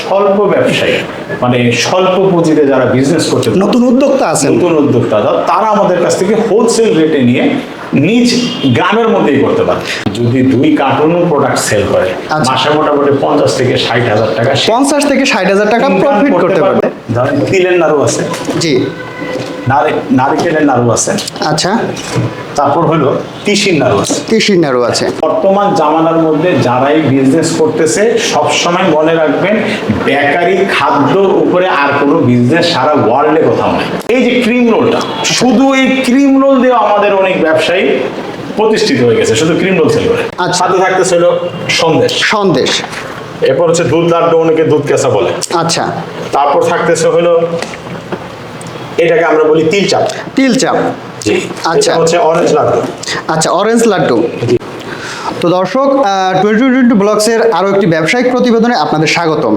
স্বল্প ব্যবসায়ী। মানে স্বল্প পুঁজিতে যারা বিজনেস করছে নতুন উদ্যোক্তা আছে নতুন উদ্যোক্তা তারা আমাদের কাছ থেকে হোলসেল রেটে নিয়ে নিজ গ্রামের মধ্যেই করতে পারে। যদি দুই কার্টুন প্রোডাক্ট সেল করে আচ্ছা। মাসে মোটামুটি পঞ্চাশ থেকে ষাট হাজার টাকা পঞ্চাশ থেকে ষাট হাজার টাকা প্রফিট করতে পারবে। ধরেন তিলের নাড়ু আছে। জি। নারিকেলের নাড়ু আছে। আচ্ছা। তারপর হলো তিসির নাড়ু আছে। কৃষির নাড়ু আছে। বর্তমান জামানার মধ্যে যারাই বিজনেস করতেছে সবসময় মনে রাখবেন বেকারি খাদ্যর উপরে আর কোনো বিজনেস সারা ওয়ার্ল্ডে কোথাও নাই। এই যে ক্রিম রোলটা শুধু এই ক্রিম রোল দিয়ে আমাদের অনেক ব্যবসায়ী প্রতিষ্ঠিত হয়ে গেছে শুধু ক্রিম রোল সেল করে। আচ্ছা। সাথে থাকতেছে হলো সন্দেশ। সন্দেশ। এরপর হচ্ছে দুধ লাড্ডু অনেকে দুধ কেঁচা বলে। আচ্ছা। তারপর থাকতেছে হলো এটাকে আমরা বলি তিল চাপ। তিল চাপ। জি আচ্ছা। হচ্ছে অরেঞ্জ লাড্ডু। আচ্ছা অরেঞ্জ লাড্ডু। তো দর্শক টোয়েন্টি টোয়েন্টি ব্লগসের আরও একটি ব্যবসায়িক প্রতিবেদনে আপনাদের স্বাগতম।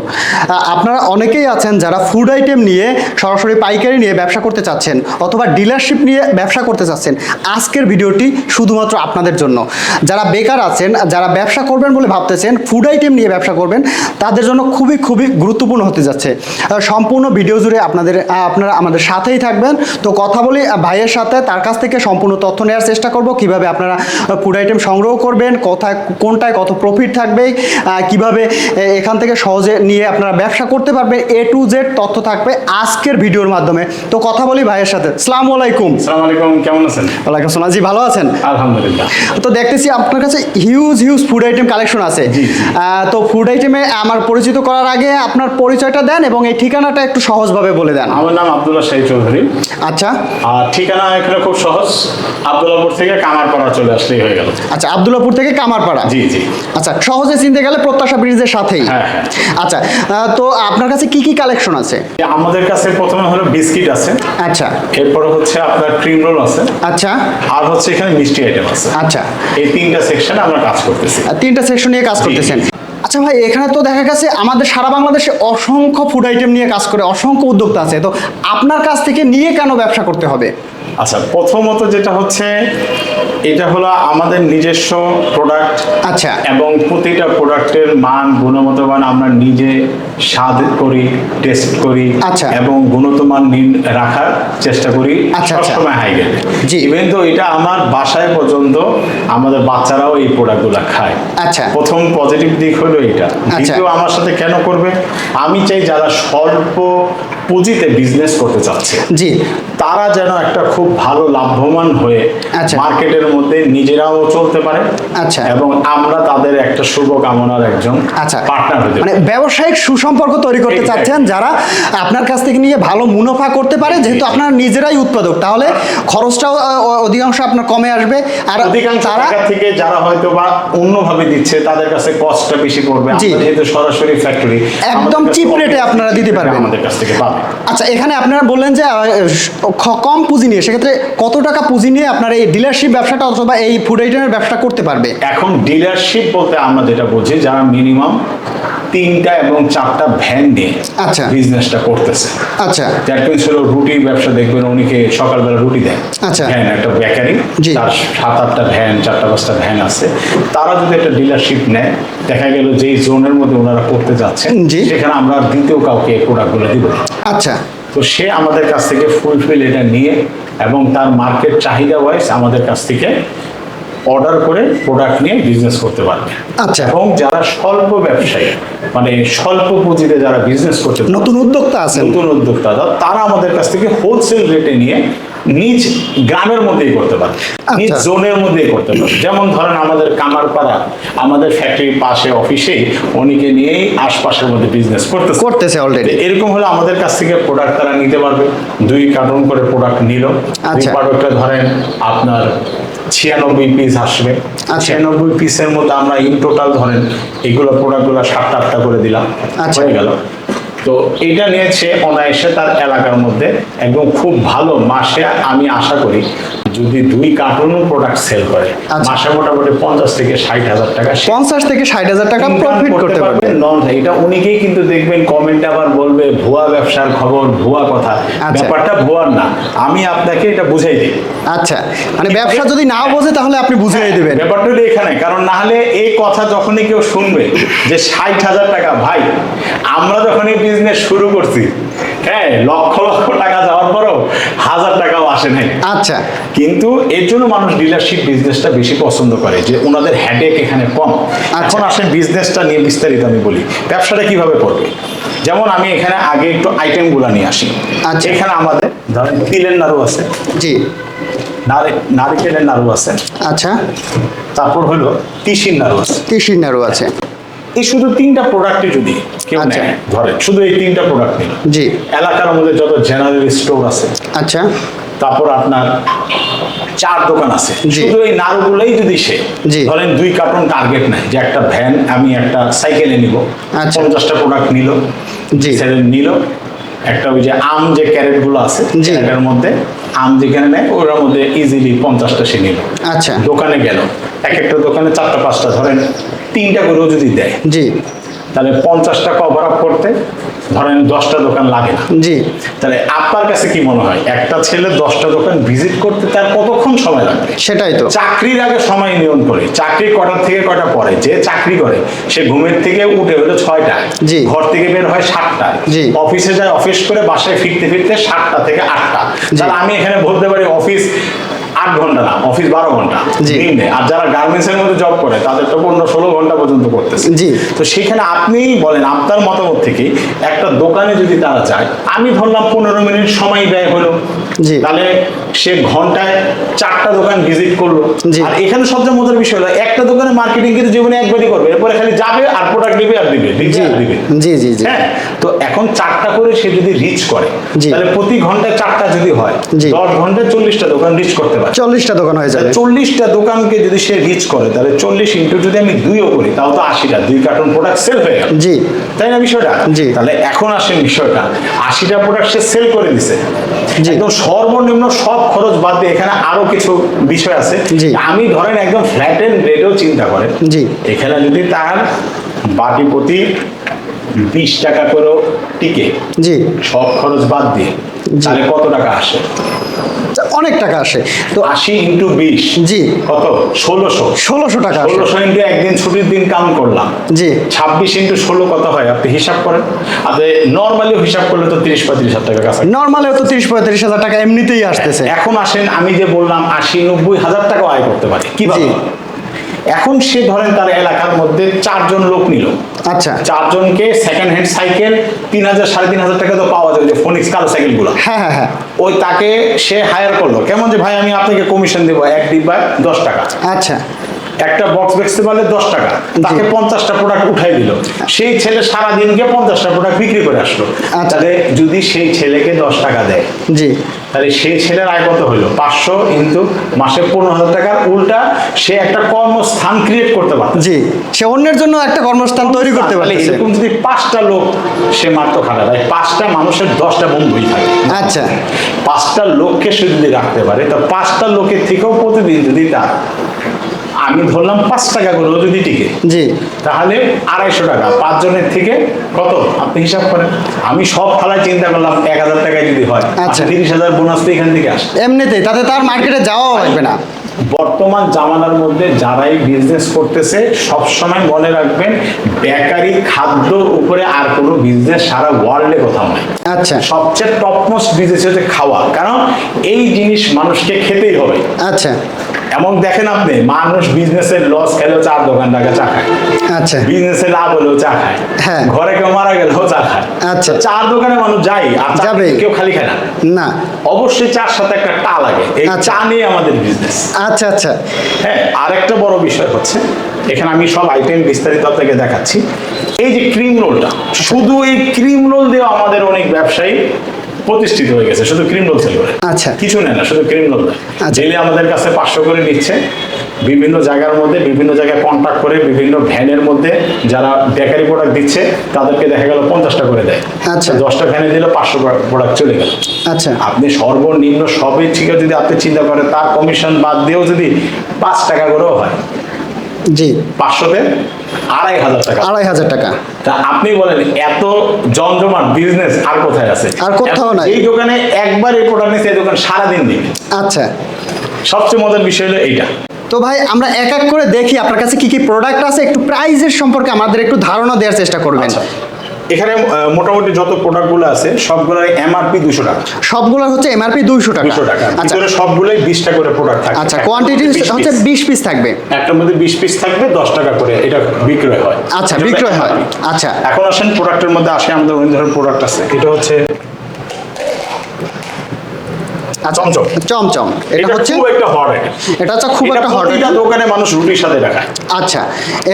আপনারা অনেকেই আছেন যারা ফুড আইটেম নিয়ে সরাসরি পাইকারি নিয়ে ব্যবসা করতে চাচ্ছেন অথবা ডিলারশিপ নিয়ে ব্যবসা করতে চাচ্ছেন, আজকের ভিডিওটি শুধুমাত্র আপনাদের জন্য। যারা বেকার আছেন, যারা ব্যবসা করবেন বলে ভাবতেছেন ফুড আইটেম নিয়ে ব্যবসা করবেন, তাদের জন্য খুবই খুবই গুরুত্বপূর্ণ হতে যাচ্ছে। সম্পূর্ণ ভিডিও জুড়ে আপনাদের আপনারা আমাদের সাথেই থাকবেন। তো কথা বলি, ভাইয়ের সাথে তার কাছ থেকে সম্পূর্ণ তথ্য নেওয়ার চেষ্টা করব, কীভাবে আপনারা ফুড আইটেম সংগ্রহ করবেন কোথায় কোনটায় কত প্রফিট থাকবে কীভাবে এখান থেকে সহজে নিয়ে আপনারা ব্যবসা করতে পারবেন এ টু জেড তথ্য থাকবে আজকের ভিডিওর মাধ্যমে। তো কথা বলি ভাইয়ের সাথে। সালাম আলাইকুম। আসসালামু আলাইকুম কেমন আছেন? ওয়ালাইকুম আসসালাম। জি ভালো আছেন? আলহামদুলিল্লাহ। তো দেখতেছি আপনার কাছে huge huge food item collection আছে। তো ফুড আইটেমে আমার পরিচিত করার আগে আপনার পরিচয়টা দেন এবং এই ঠিকানাটা একটু সহজভাবে বলে দেন। আমার নাম আব্দুল্লাহ শাহী চৌধুরী। আচ্ছা। ঠিকানা এখানে খুব সহজ আব্দুল্লাহপুর থেকে কামারপাড়া চলে আসলেই হয়ে গেল। আচ্ছা আবদুল্লাপুর থেকে কামারপাড়া? জি জি। আচ্ছা সহজে চিনতে গেলে প্রত্যাশা ব্রিজের সাথেই। হ্যাঁ, হ্যাঁ। আচ্ছা তো আপনার কাছে কি কি কালেকশন আছে? আমাদের কাছে প্রথমে হলো বিস্কিট আছে। আচ্ছা। এরপরে হচ্ছে আপনার ক্রিম রোল আছে। আচ্ছা। আর হচ্ছে এখানে মিষ্টি আইটেম আছে। আচ্ছা। এই তিনটা সেকশনে আমরা কাজ করতেছি। তিনটা সেকশন নিয়ে কাজ করতেছেন। আচ্ছা ভাই এখানে তো দেখা গেছে আমাদের সারা বাংলাদেশে অসংখ্য ফুড আইটেম নিয়ে কাজ করে অসংখ্য উদ্যোক্তা আছে। তো আপনার কাছ থেকে নিয়ে কেন ব্যবসা করতে হবে? আচ্ছা প্রথমত যেটা হচ্ছে এটা হলো আমাদের নিজস্ব প্রোডাক্ট আচ্ছা এবং প্রতিটা প্রোডাক্টের মান গুণগত মান আমরা নিজে স্বাদ করি টেস্ট করি আচ্ছা। এবং গুণগত মান রাখার চেষ্টা করি আচ্ছা, আচ্ছা। সবসময় হাই গেলে জি। ইভেন তো এটা আমার বাসায় পর্যন্ত আমাদের বাচ্চারাও এই প্রোডাক্টগুলো খায় আচ্ছা। প্রথম পজিটিভ দিক হলো এটা আচ্ছা। দ্বিতীয় আমার সাথে কেন করবে আমি চাই যারা স্বল্প পুঁজিতে বিজনেস করতে চাচ্ছে। জি। তারা যেন একটা খুব ভালো লাভবান হয়ে আচ্ছা। মার্কেটের মধ্যে নিজেরাও চলতে পারে আচ্ছা। এবং আমরা তাদের একটা শুভ কামনার একজন আচ্ছা। পার্টনার হতে মানে ব্যবসায়িক সুসম্পর্ক তৈরি করতে. চাচ্ছেন যারা আপনার কাছ থেকে নিয়ে ভালো মুনাফা করতে পারে যেহেতু আপনারা নিজেরাই উৎপাদক তাহলে খরচটাও অধিকাংশ আপনার কমে আসবে আর অধিকাংশ তারা থেকে যারা হয়তো বা অন্যভাবে দিচ্ছে তাদের কাছে কস্টটা বেশি পড়বে। যেহেতু সরাসরি ফ্যাক্টরি একদম চিপ রেটে আপনারা দিতে পারবেন। আমাদের কাছ থেকে পাবে। আচ্ছা এখানে আপনারা বললেন যে কম পুঁজি নিয়ে সেক্ষেত্রে কত টাকা পুঁজি নিয়ে আপনার এই ডিলারশিপ ব্যবসাটা অথবা এই ফুড আইটেমের ব্যবসা করতে পারবে এখন ডিলারশিপ বলতে আমরা যেটা বুঝি যারা মিনিমাম তিনটা এবং চারটা ভ্যান নিয়ে আচ্ছা। বিজনেসটা করতেছে আচ্ছা দ্যাট মিনস হলো রুটি ব্যবসা দেখবেন অনেকে সকালবেলা রুটি দেয় আচ্ছা। ভ্যান একটা বেকারি। তার সাত আটটা ভ্যান চারটা পাঁচটা ভ্যান আছে তারা যদি একটা ডিলারশিপ নেয় দেখা গেল যেই জোনের মধ্যে ওনারা করতে যাচ্ছেন জি। সেখানে আমরা দ্বিতীয় কাউকে প্রোডাক্টগুলো দিব। আচ্ছা। তো সে আমাদের কাছ থেকে ফুলফিল এটা নিয়ে এবং তার মার্কেট চাহিদা ওয়াইজ আমাদের কাছ থেকে অর্ডার করে প্রোডাক্ট নিয়ে বিজনেস করতে পারবে। আচ্ছা। এবং যারা স্বল্প ব্যবসায়ী মানে স্বল্প পুঁজিতে যারা বিজনেস করছে নতুন উদ্যোক্তা আছে নতুন উদ্যোক্তা তারা আমাদের কাছ থেকে হোলসেল রেটে নিয়ে নিজ গ্রামের মধ্যেই করতে পারে। নিজ আচ্ছা। জোনের মধ্যেই করতে পারে। যেমন ধরেন আমাদের কামারপাড়া আমাদের ফ্যাক্টরির পাশে অফিসে অনেকে নিয়েই আশপাশের মধ্যে বিজনেস করতেছে। করতেছে অলরেডি এরকম হলে আমাদের কাছ থেকে প্রোডাক্ট তারা নিতে পারবে। দুই কার্টুন করে প্রোডাক্ট নিল। আচ্ছা। প্রোডাক্টটা ধরেন আপনার ছিয়ানব্বই পিস আসবে। আচ্ছা। ছিয়ানব্বই পিসের মধ্যে আমরা ইন টোটাল ধরেন এগুলো প্রোডাক্টগুলো সাতটা আটটা করে দিলাম। আচ্ছা। হয়ে গেল। তো এটা নিয়েছে অনায়াসে তার এলাকার মধ্যে। একদম খুব ভালো মাসে আমি আশা করি। যদি দুই কার্টুন প্রোডাক্ট সেল করে আচ্ছা। মাসে মোটামুটি পঞ্চাশ থেকে ষাট হাজার টাকা পঞ্চাশ থেকে ষাট হাজার টাকা প্রফিট করতে পারবে। নন এটা অনেকেই কিন্তু দেখবেন কমেন্টে আবার বলবে ভুয়া ব্যবসার খবর ভুয়া কথা। আচ্ছা। ব্যাপারটা ভুয়ার না। আমি আপনাকে এটা বুঝাই দিই। আচ্ছা। মানে ব্যবসা যদি নাও বোঝে তাহলে আপনি বুঝিয়ে দেবেন। ব্যাপারটা হলো এখানে কারণ না হলে এই কথা যখনই কেউ শুনবে যে ষাট হাজার টাকা ভাই আমরা যখন এই বিজনেস শুরু করছি হ্যাঁ লক্ষ লক্ষ টাকা যাওয়ার পরও হাজার টাকাও আসে নাই। আচ্ছা। কিন্তু এর জন্য মানুষ ডিলারশিপ বিজনেসটা বেশি পছন্দ করে যে ওনাদের হ্যাডেক এখানে কম। এখন আসেন বিজনেসটা নিয়ে বিস্তারিত আমি বলি। ব্যবসাটা কীভাবে করবে? যেমন আমি এখানে আগে একটু আইটেমগুলো নিয়ে আসি। আচ্ছা। এখানে আমাদের ধরেন তিলের নাড়ু আছে। জি। নারিকেলের নাড়ু আছে। আচ্ছা। তারপর হলো তিসির নাড়ু আছে। তিসির নাড়ু আছে। এই শুধু তিনটা প্রোডাক্টই যদি কেউ আচ্ছা। নেয় ধরেন শুধু এই তিনটা প্রোডাক্ট নিল জি। এলাকার মধ্যে যত জেনারেল স্টোর আছে। আচ্ছা। তারপর আপনার চার দোকান আছে। শুধু এই নাড়ুগুলোই যদি সে। ধরেন দুই কার্টন টার্গেট নেয় যে একটা ভ্যান আমি একটা সাইকেলে নিব আচ্ছা। পঞ্চাশটা প্রোডাক্ট নিল নিল একটা ওই যে আম যে ক্যারেটগুলো আছে। ক্যারেটের মধ্যে আম যেখানে নেয় ওর মধ্যে ইজিলি পঞ্চাশটা সে নিল আচ্ছা দোকানে গেল এক একটা দোকানে চারটা পাঁচটা ধরেন তিনটা করেও যদি দেয় জি তাহলে পঞ্চাশটা কভার আপ করতে ধরেন দশটা দোকান লাগে না। জি। তাহলে আপনার কাছে কি মনে হয়? একটা ছেলে দশটা দোকান ভিজিট করতে তার কতক্ষণ সময় লাগবে? সেটাই তো। চাকরির আগে সময় নিয়ম করে চাকরি কটার থেকে কটা পরে যে চাকরি করে সে ঘুমের থেকে উঠে হলো ছয়টায় জি। ঘর থেকে বের হয় সাতটায় জি। অফিসে যায় অফিস করে বাসায় ফিরতে ফিরতে সাতটা থেকে আটটা। তাহলে আমি এখানে বলতে পারি অফিস আট ঘণ্টা না অফিস বারো ঘণ্টা। দিনে আর যারা গার্মেন্টস এর মধ্যে জব করে তাদের তো পনেরো ষোলো ঘণ্টা পর্যন্ত করতেছে। জি। তো সেখানে আপনিই বলেন আপনার মতামত থেকে একটা দোকানে যদি তারা যায় আমি ধরলাম পনেরো মিনিট সময় ব্যয় হলো। জি। তাহলে সে ঘন্টায় চারটা দোকান ভিজিট করল। আর এখানে সবচেয়ে মজার বিষয় হলো একটা দোকানে মার্কেটিং কিন্তু জীবনে একবারই করবে। এরপরে খালি যাবে আর প্রোডাক্ট দিবে আর দিবে দিবে জি। জি জি হ্যাঁ? তো এখন চারটা করে সে যদি রিচ করে। তাহলে প্রতি ঘন্টায় চারটা যদি হয়। দশ ঘন্টায় চল্লিশটা দোকান রিচ করতে চল্লিশটা দোকান হয়ে যাবে। চল্লিশটা দোকানকে যদি সে রিচ করে তাহলে চল্লিশ ইন্টু যদি আমি দুইও করি তাও তো আশিটা। দুই কার্টন প্রোডাক্ট সেল হয়ে গেল। জি। তাই না বিষয়টা? জি। তাহলে এখন আসেন বিষয়টা। আশিটা প্রোডাক্ট সে সেল করে দিছে। একদম সর্বনিম্ন সব খরচ বাদ দিয়ে এখানে আরও কিছু বিষয় আছে। আমি ধরেন একদম ফ্ল্যাট এন্ড রেটেও চিন্তা করেন। জি। এখানে যদি তার বাটি প্রতি বিশ টাকা করেও টিকে জি। সব খরচ বাদ দিয়ে তাহলে কত টাকা আসে? অনেক টাকা আসে। তো আশি ইন্টু বিশ জি। কত? ষোলোশো। ষোলোশো টাকা ষোলোশো ইন্টু একদিন ছুটির দিন কাম করলাম। জি। ছাব্বিশ ইন্টু ষোলো কত হয়? আপনি হিসাব করেন। আপনি নর্মালি হিসাব করলে তো তিরিশ পঁয়ত্রিশ হাজার টাকা কাছে নর্মালেও তো তিরিশ পঁয়ত্রিশ হাজার টাকা এমনিতেই আসতেছে। এখন আসেন আমি যে বললাম আশি নব্বই হাজার টাকা আয় করতে পারি। কি জি। এখন সে ধরেন তার এলাকার মধ্যে চারজন লোক নিল। আচ্ছা। চারজনকে সেকেন্ড হ্যান্ড সাইকেল তিন হাজার সাড়ে তিন হাজার টাকা তো পাওয়া যায় যে ফোনিক্স কালো সাইকেলগুলো। হ্যাঁ হ্যাঁ হ্যাঁ। ওই তাকে সে হায়ার করল। কেমন যে ভাই আমি আপনাকে কমিশন দেবো এক ডিব্বায় দশ টাকা। আচ্ছা। একটা বক্স বেচতে পারলে দশ টাকা। তাকে পঞ্চাশটা প্রোডাক্ট উঠাই দিল। সেই ছেলে সারা দিনকে পঞ্চাশটা প্রোডাক্ট বিক্রি করে আসলো। আচ্ছা। তাহলে যদি সেই ছেলেকে দশ টাকা দেয় জি। তাহলে সেই ছেলের আয় কত হলো? পাঁচশো কিন্তু মাসে পনেরো হাজার টাকার উল্টা সে একটা কর্মস্থান ক্রিয়েট করতে পারত। জি। সে অন্যের জন্য একটা কর্মস্থান তৈরি করতে পারে এরকম যদি পাঁচটা লোক সে মাত্র খাটা দেয় পাঁচটা মানুষের দশটা বন্ধুই থাকে। আচ্ছা। পাঁচটা লোককে সে যদি রাখতে পারে তা পাঁচটা লোকের থেকেও প্রতিদিন যদি তার আমি ধরলাম পাঁচ টাকা করেও যদি টিকে জি। তাহলে আড়াইশো টাকা পাঁচজনের থেকে কত? আপনি হিসাব করেন। আমি সব ফালায় চিন্তা করলাম এক হাজার টাকায় যদি হয় আচ্ছা। তিরিশ হাজার বোনাস তো এখান থেকে আসে। এমনিতেই তাতে তার মার্কেটে যাওয়াও লাগবে না। বর্তমান জামানার মধ্যে যারাই বিজনেস করতেছে সব সময় মনে রাখবেন বেকারি খাদ্যর উপরে আর কোনো বিজনেস সারা ওয়ার্ল্ডে কোথাও নাই। আচ্ছা। সবচেয়ে টপমোস্ট বিজনেস হচ্ছে খাওয়া। কারণ এই জিনিস মানুষকে খেতেই হবে। আচ্ছা। এমন দেখেন আপনি মানুষ বিজনেসের লস খেলেও চার দোকান টাকা চা খায়। আচ্ছা। বিজনেসে লাভ হলেও চা খায়। হ্যাঁ। ঘরে কেউ মারা গেলেও চা খায়। আচ্ছা। চার দোকানে মানুষ যায় আর চা যাবেই। কেউ খালি খায় না। না। অবশ্যই চার সাথে একটা টা লাগে। এই আচ্ছা। চা নিয়ে আমাদের বিজনেস আচ্ছা আচ্ছা। হ্যাঁ আরেকটা বড় বিষয় হচ্ছে এখানে আমি সব আইটেম বিস্তারিত আপনাকে দেখাচ্ছি। এই যে ক্রিম রোলটা শুধু এই ক্রিম রোল দিয়ে আমাদের অনেক ব্যবসায়ী প্রতিষ্ঠিত হয়ে গেছে শুধু ক্রিম রোল সেল করে আচ্ছা। কিছু নেয় না শুধু ক্রিম রোল দেয় আচ্ছা। আমাদের কাছে পাঁচশো করে নিচ্ছে বিভিন্ন জায়গার মধ্যে বিভিন্ন জায়গায় কন্ট্যাক্ট করে বিভিন্ন ভ্যানের মধ্যে যারা বেকারি প্রোডাক্ট দিচ্ছে তাদেরকে দেখা গেল পঞ্চাশটা করে দেয় আচ্ছা। দশটা ভ্যানে দিলে পাঁচশো প্রোডাক্ট চলে গেল আচ্ছা আপনি সর্বনিম্ন সবই ঠিক যদি আপনি চিন্তা করেন তার কমিশন বাদ দিয়েও যদি পাঁচ টাকা করেও হয় জি। পাঁচশোতে আড়াই হাজার টাকা। আড়াই হাজার টাকা। তা আপনি বলেন এত জমজমাট বিজনেস আর কোথায় আছে? আর কোথাও না নাই। এই দোকানে একবার এই প্রোডাক্ট নিচ্ছে এই দোকান সারাদিন দিবে আচ্ছা। সবচেয়ে মজার বিষয় হলো এইটা। তো ভাই আমরা এক এক করে দেখি আপনার কাছে কি কি প্রোডাক্ট আছে একটু প্রাইজের সম্পর্কে আমাদের একটু ধারণা দেওয়ার চেষ্টা করবেন। আচ্ছা। এখানে মোটামুটি যত প্রোডাক্টগুলো আছে সবগুলোর এমআরপি 200 টাকা। সবগুলোর হচ্ছে এমআরপি দুইশো টাকা। দুশো টাকা। আচ্ছা। সবগুলোই টাকা করে প্রোডাক্ট থাকে। আচ্ছা কোয়ান্টিটি হচ্ছে 20 হচ্ছে বিশ পিস থাকবে। একটার মধ্যে বিশ পিস থাকবে দশ টাকা করে এটা বিক্রয় হয়। আচ্ছা বিক্রয় হয়। আচ্ছা। এখন আসেন প্রোডাক্টের মধ্যে আসে আমাদের অনেক ধরনের প্রোডাক্ট আছে। এটা হচ্ছে চমচম। চমচম। এটা এটা হচ্ছে খুব একটা হট এটা হচ্ছে খুব একটা হট প্রতিটা দোকানে মানুষ রুটির সাথে রাখায় আচ্ছা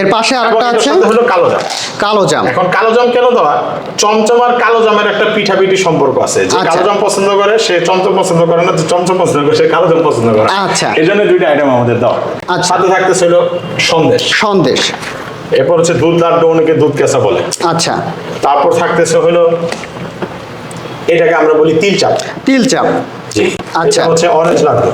এর পাশে আরেকটা আছে হলো কালো জাম। কালো জাম। এখন কালো জাম কেন দেওয়া চমচম আর কালো জামের একটা পিঠাপিঠি সম্পর্ক আছে। যে আচ্ছা। কালো জাম পছন্দ করে সে চমচম পছন্দ করে না চমচম পছন্দ করে সে কালো জাম পছন্দ করে আচ্ছা। এই জন্য দুইটা আইটেম আমাদের দাও আচ্ছা। সাথে থাকতেছে হলো সন্দেশ। সন্দেশ। এরপর হচ্ছে দুধ লাড্ডু অনেকে দুধ কেঁচা বলে। আচ্ছা। তারপর থাকতেছে হলো এটাকে আমরা বলি তিল চাপ। তিল চাপ। জি। আচ্ছা। হচ্ছে অরেঞ্জ লাড্ডু।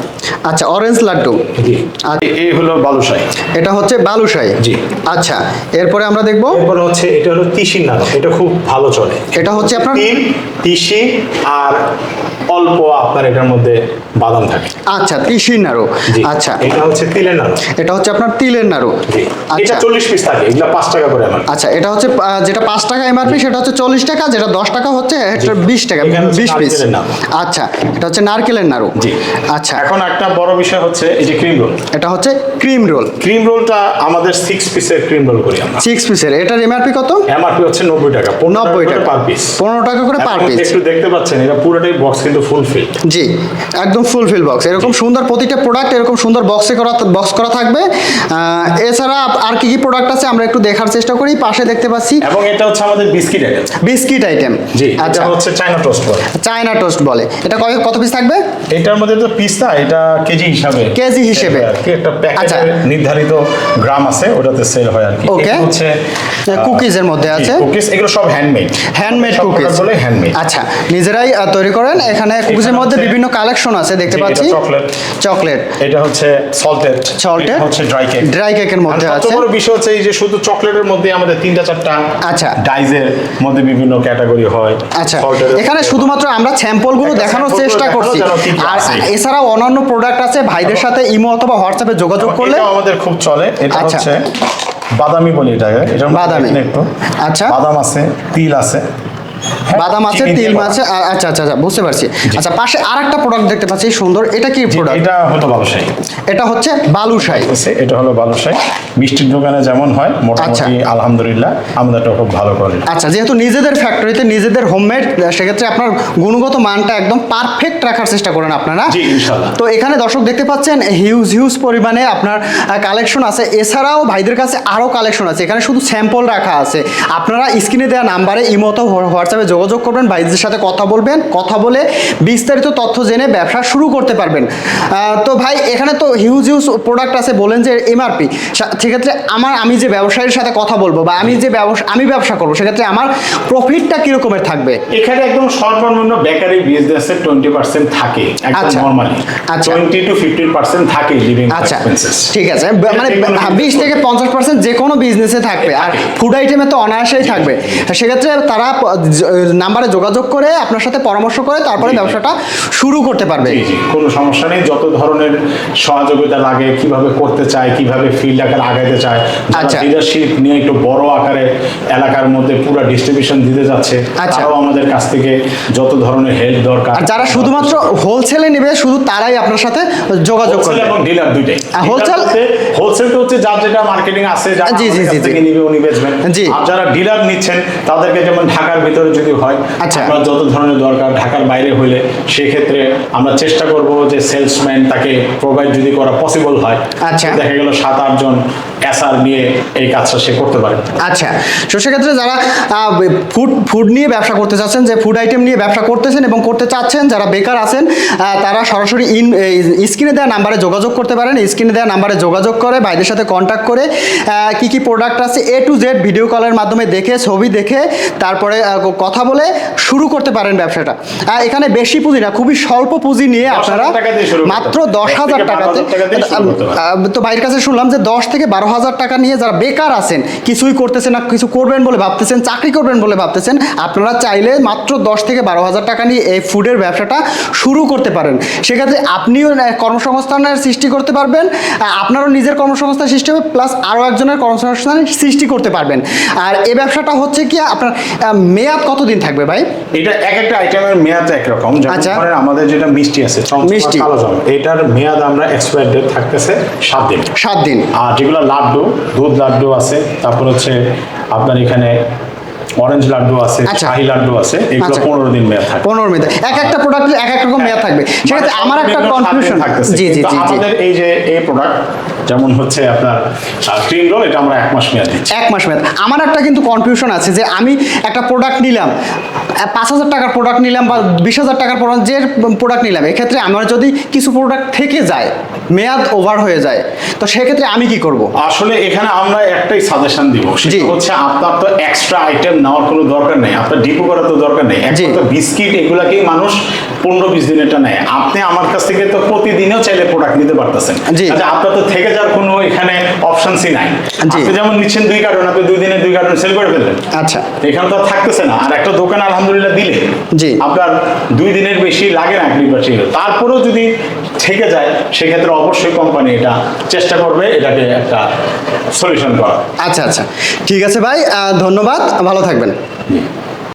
আচ্ছা অরেঞ্জ লাড্ডু। জি। আচ্ছা। এই হলো বালুশাই। এটা হচ্ছে বালুশাই? জি। আচ্ছা এরপরে আমরা দেখব? এরপর হচ্ছে এটা হলো তিসির নাড়ু। এটা খুব ভালো চলে। এটা হচ্ছে আপনার তিল তিসি আর অল্প আপনার এটার মধ্যে বাদাম থাকে। আচ্ছা তিসির নাড়ু। আচ্ছা। এটা হচ্ছে তিলের নাড়ু। এটা হচ্ছে আপনার তিলের নাড়ু। আচ্ছা। এটা চল্লিশ পিস থাকে এগুলা পাঁচ টাকা করে আমার। আচ্ছা এটা হচ্ছে যেটা পাঁচ টাকা এমআরপি সেটা হচ্ছে চল্লিশ টাকা যেটা দশ টাকা হচ্ছে এটা বিশ টাকা বিশ পিস আচ্ছা এটা হচ্ছে নারকেলের নাড়ু জি। আচ্ছা। এখন একটা বড় বিষয় হচ্ছে এই যে ক্রিম রোল এটা হচ্ছে ক্রিম রোল ক্রিম রোলটা আমাদের সিক্স পিসের ক্রিম রোল করি আমরা। সিক্স পিসের এটার এমআরপি কত? এমআরপি হচ্ছে নব্বই টাকা। নব্বই টাকা। পার পিস পনেরো টাকা করে পার পিস একটু দেখতে পাচ্ছেন এটা পুরোটাই বক্স কিন্তু ফুল ফিল জি একদম ফুলফিল বক্স এরকম সুন্দর প্রতিটা প্রোডাক্ট এরকম সুন্দর বক্সে করা বক্স করা থাকবে। এছাড়া আর কি কি প্রোডাক্ট আছে আমরা একটু দেখার চেষ্টা করি। পাশে দেখতে পাচ্ছি। এবং এটা হচ্ছে আমাদের বিস্কিট আইটেম বিস্কিট আইটেম জি আচ্ছা। হচ্ছে চায়না টোস্ট বলে। চায়না টোস্ট বলে। এটা কত পিস থাকবে? এটার মধ্যে তো পিস্তা এটা কেজি হিসাবে। কেজি হিসেবে। একটা আচ্ছা। প্যাকেটে নির্ধারিত গ্রাম আছে ওটাতে সেল হয় আর কি. এটা হচ্ছে কুকিজের মধ্যে আছে। কুকিজ এগুলো সব হ্যান্ডমেড হ্যান্ডমেড কুকিজ বলে হ্যান্ডমেড আচ্ছা নিজেরাই তৈরি করেন? এখানে কুকিজের মধ্যে বিভিন্ন কালেকশন আছে দেখতে পাচ্ছি। chocolate। চকলেট এটা হচ্ছে সল্টেড Salted। হচ্ছে ড্রাই কেক ড্রাই কেকের মধ্যে আছে। বড় বিষয় হচ্ছে এই যে শুধু চকলেটের মধ্যে আমাদের তিনটা চারটা আচ্ছা। ডাইজের মধ্যে বিভিন্ন ক্যাটাগরি হয়। আচ্ছা। এখানে শুধুমাত্র আমরা স্যাম্পলগুলো গুলো দেখানোর চেষ্টা করছি। আর এছাড়াও অন্যান্য প্রোডাক্ট আছে ভাইদের সাথে ইমো অথবা হোয়াটসঅ্যাপে যোগাযোগ করলে আমাদের খুব চলে এটা আচ্ছা। হচ্ছে বাদামি বলি এটাকে এটা বাদামি। একটু আচ্ছা। বাদাম আছে তিল আছে বাদাম আছে তিল। আছে আচ্ছা আচ্ছা আচ্ছা বুঝতে পারছি। আচ্ছা পাশে আর একটা প্রোডাক্ট দেখতে পাচ্ছি সুন্দর। এটা কি প্রোডাক্ট এটা হলো বালুশাই এটা হচ্ছে বালুশাই এটা হলো বালুশাই মিষ্টির দোকানে যেমন হয় মোটামুটি আলহামদুলিল্লাহ আমাদেরটা খুব ভালো করে। আচ্ছা যেহেতু নিজেদের ফ্যাক্টরিতে নিজেদের হোমমেড সেক্ষেত্রে আপনার গুণগত মানটা একদম পারফেক্ট রাখার চেষ্টা করেন আপনারা। জি, ইনশাল্লাহ। তো এখানে দর্শক দেখতে পাচ্ছেন হিউজ হিউজ পরিমাণে আপনার কালেকশন আছে। এছাড়াও ভাইদের কাছে আরও কালেকশন আছে। এখানে শুধু স্যাম্পল রাখা আছে। আপনারা স্ক্রিনে দেওয়া নাম্বারে ইমোতো হোয়াটসঅ্যাপে যোগাযোগ করবেন ভাইদের সাথে কথা বলবেন কথা বলে বিস্তারিত তথ্য জেনে ব্যবসা শুরু করতে পারবেন। তো ভাই এখানে তো হিউজ হিউজ প্রোডাক্ট আছে বলেন যে এমআরপি সেক্ষেত্রে আমার আমি যে ব্যবসায়ীর সাথে কথা বলব বা আমি যে ব্যবসা আমি ব্যবসা করব সেক্ষেত্রে আমার প্রফিটটা কীরকমের থাকবে? এখানে একদম সর্বনিম্ন বেকারি বিজনেসে টোয়েন্টি পার্সেন্ট থাকে আচ্ছা। নর্মালি আচ্ছা। টোয়েন্টি টু ফিফটিন পার্সেন্ট থাকে লিভিং আচ্ছা ঠিক আছে। মানে বিশ থেকে পঞ্চাশ পার্সেন্ট যে কোনো বিজনেসে থাকবে আর ফুড আইটেমে তো অনায়াসেই থাকবে। সেক্ষেত্রে তারা নাম্বারে যোগাযোগ করে আপনার সাথে পরামর্শ করে তারপরে। ব্যবসাটা শুরু করতে পারবে কোনো সমস্যা নেই যত ধরনের সহযোগিতা লাগে কীভাবে করতে চায় কীভাবে ফিল্ড আকারে আগাইতে চায় আচ্ছা। লিডারশিপ নিয়ে একটু বড় আকারে এলাকার মধ্যে পুরো ডিস্ট্রিবিউশন দিতে যাচ্ছে আচ্ছা। তারাও আমাদের কাছ থেকে যত ধরনের হেল্প দরকার আর যারা শুধুমাত্র হোলসেলে নেবে শুধু তারাই আপনার সাথে যোগাযোগ হোলসেল করবে এবং ডিলার দুইটাই হোলসেল হোলসেল তো হচ্ছে যার যেটা মার্কেটিং আছে যারা জি, জি, জি। নিবে উনি বেচবেন জি। আর যারা ডিলার নিচ্ছেন তাদেরকে যেমন ঢাকার ভিতরে ভিতরে যদি হয় আচ্ছা। আপনার যত ধরনের দরকার ঢাকার বাইরে হইলে সেক্ষেত্রে আমরা চেষ্টা করব যে সেলসম্যান তাকে প্রোভাইড যদি করা পসিবল হয় আচ্ছা। দেখা গেল সাত আটজন এসআর নিয়ে এই কাজটা সে করতে পারে আচ্ছা তো সেক্ষেত্রে যারা ফুড ফুড নিয়ে ব্যবসা করতে চাচ্ছেন যে ফুড আইটেম নিয়ে ব্যবসা করতেছেন এবং করতে চাচ্ছেন যারা বেকার আছেন তারা সরাসরি ইন স্ক্রিনে দেওয়া নাম্বারে যোগাযোগ করতে পারেন স্ক্রিনে দেওয়া নাম্বারে যোগাযোগ করে ভাইদের সাথে কন্ট্যাক্ট করে আহ, কি কি প্রোডাক্ট আছে এ টু জেড ভিডিও কলের মাধ্যমে দেখে ছবি দেখে তারপরে কথা বলে শুরু করতে পারেন ব্যবসাটা। এখানে বেশি পুঁজি না খুবই স্বল্প পুঁজি নিয়ে আপনারা মাত্র দশ হাজার টাকাতে 12,000 টাকা দিয়ে শুরু করতে পারেন। আহ, তো ভাইয়ের কাছে শুনলাম যে দশ থেকে বারো হাজার টাকা নিয়ে যারা বেকার আছেন কিছুই করতেছেন না কিছু করবেন বলে ভাবতেছেন চাকরি করবেন বলে ভাবতেছেন আপনারা চাইলে মাত্র দশ থেকে বারো হাজার টাকা নিয়ে এই ফুডের ব্যবসাটা শুরু করতে পারেন। সেক্ষেত্রে আপনিও কর্মসংস্থানের সৃষ্টি করতে পারবেন আপনারও নিজের কর্মসংস্থান সৃষ্টি হবে প্লাস আরও একজনের কর্মসংস্থান সৃষ্টি করতে পারবেন। আর এই ব্যবসাটা হচ্ছে কি আপনার মেয়াদ কতদিন থাকবে ভাই এটা এক একটা আইটেমের মেয়াদ একরকম যেমন আচ্ছা। আমাদের যেটা মিষ্টি আছে মিষ্টি। এটার মেয়াদ আমরা এক্সপায়ার ডেট থাকতেছে সাত দিন সাত দিন আর যেগুলো লাড্ডু দুধ লাড্ডু আছে তারপর হচ্ছে আপনার এখানে অরেঞ্জ লাড্ডু আছে আচ্ছা। শাহি লাড্ডু আছে এগুলো আচ্ছা। পনেরো দিন মেয়াদ থাকে পনেরো মিনিট এক একটা প্রোডাক্ট এক এক রকম মেয়াদ থাকবে সেক্ষেত্রে মানে আমার একটা কনফিউশন থাকতেছে। জি জি জি জি আমাদের এই যে এই প্রোডাক্ট যেমন হচ্ছে আপনার ক্রিম রোল এটা আমরা এক মাস মেয়াদ দিচ্ছি এক মাস মেয়াদ আমার একটা কিন্তু কনফিউশন আছে যে আমি একটা প্রোডাক্ট নিলাম পাঁচ হাজার টাকার প্রোডাক্ট নিলাম বা বিশ হাজার টাকার প্রোডাক্ট যে প্রোডাক্ট নিলাম এক্ষেত্রে আমার যদি কিছু প্রোডাক্ট থেকে যায় মেয়াদ ওভার হয়ে যায় তো সেক্ষেত্রে আমি কি করব আসলে এখানে আমরা একটাই সাজেশন দিব। সেটা হচ্ছে আপনার তো এক্সট্রা আইটেম নেওয়ার কোনো দরকার নেই আপনার ডিপো করার তো দরকার নেই। এখন তো বিস্কিট এগুলাকেই মানুষ পনেরো বিশ দিনেরটা নেয় আপনি আমার কাছ থেকে তো প্রতিদিনও চাইলে প্রোডাক্ট নিতে পারতেছেন। আচ্ছা আপনার তো থেকে যাওয়ার কোনো এখানে অপশনসই নাই। আপনি যেমন নিচ্ছেন দুই কার্টন আপনি দুই দিনে দুই কার্টন সেল করে ফেললেন। আচ্ছা। এখানে তো থাকতেছে না। আর একটা দোকান আলহামদুলিল্লাহ দিলে। জি। আপনার দুই দিনের বেশি লাগে না লিটার তারপরেও যদি থেকে যায় সেক্ষেত্রে অবশ্যই কোম্পানি এটা চেষ্টা করবে এটাকে একটা সলিউশন করা আচ্ছা আচ্ছা। ঠিক আছে ভাই ধন্যবাদ। ভালো থাকবেন।